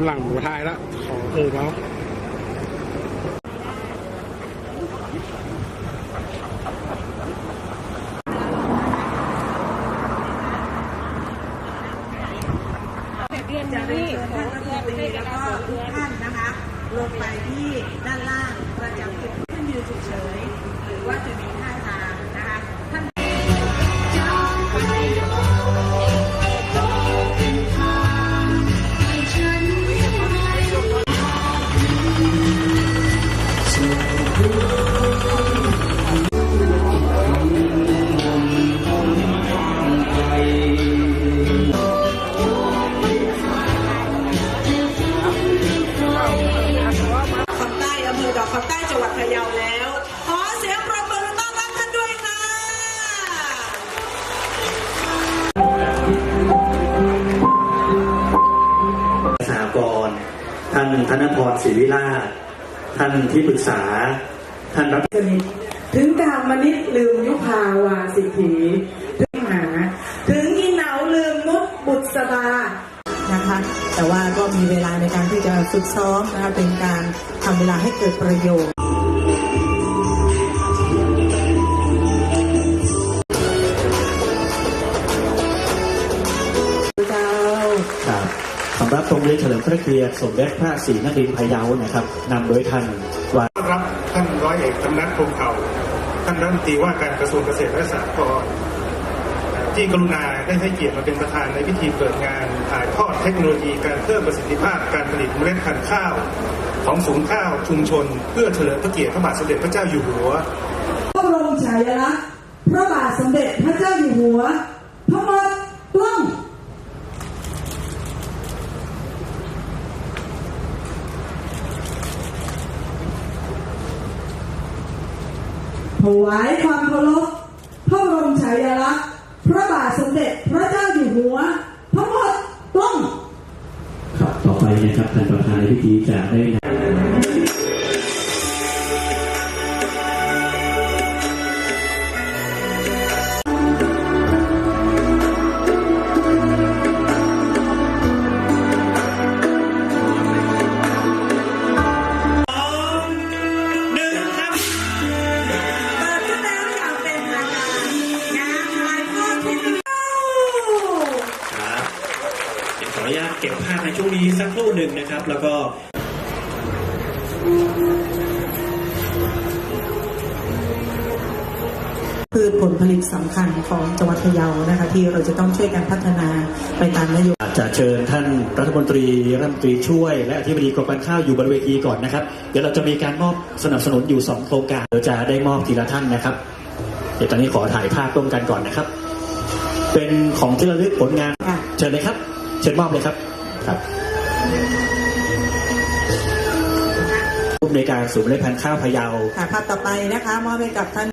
วันหลังหมูทายละขอเออแล้วจะเรียนที่ท่านรัฐมนตรีแล้วก็ทุกท่านนะคะ ลงไปที่ด้าน สหกรท่านธนพรศรีวิราชท่านที่ปรึกษา ท่านรัฐสนิทถึงกามมนิตลืมยุพาวาสิทธีถึงหา ถึงอีเหนาลืมมุกบุษบานะคะแต่ว่าก็มีเวลาในการที่จะฝึกซ้อมนะคะเป็นการทำเวลาให้เกิดประโยชน์ สำหรับโรงเรียนเฉลิมพระเกียรติสมเด็จพระศรีนครินทร์พะเยานะครับนำโดยท่านวาต้อนรับท่านร้อยเอกธรรมนัฐพรหมเผ่าท่านรัฐมนตรีว่าการกระทรวงเกษตรและสหกรณ์ที่กรุณาได้ให้เกียรติมาเป็นประธานในพิธีเปิดงานถ่ายทอดเทคโนโลยีการเพิ่มประสิทธิภาพการผลิตเมล็ดพันธุ์ข้าว ของสูงข้าวชุมชน เพื่อเฉลิมพระเกียรติพระบาทสมเด็จพระเจ้าอยู่หัวพระบรมฉายาลักษณ์พระบาทสมเด็จพระเจ้าอยู่หัวพระมดกล้อง ถวายความเคารพพระบรมฉายาลักษณ์พระบาทสมเด็จพระเจ้าอยู่หัวทั้งหมดต้องครับต่อไปนะครับท่านประธานในพิธีจะได้นาตเก็บภาพในช่วงนี้สักครู่หนึ่งนะครับ แล้วก็พืชผลผลิตสำคัญของจังหวัดพะเยานะคะ ที่เราจะต้องช่วยกันพัฒนาไปตามนโยบายอาจจะเชิญท่านรัฐมนตรีรัฐมนตรีช่วย และอธิบดีกรมการข้าวอยู่บนเวทีก่อนนะครับ เดี๋ยวเราจะมีการมอบสนับสนุนอยู่สองโครงการเดี๋ยวจะได้มอบทีละท่านนะครับ เดี๋ยวตอนนี้ขอถ่ายภาพร่วมกันก่อนนะครับ เป็นของที่ระลึกผลงานค่ะเชิญเลยครับ เชิญมอบเลยครับ ครับรูปในการศูนย์เล็ดพันข้าวพะเยาค่ะภาพต่อไปนะคะมอบให้กับท่าน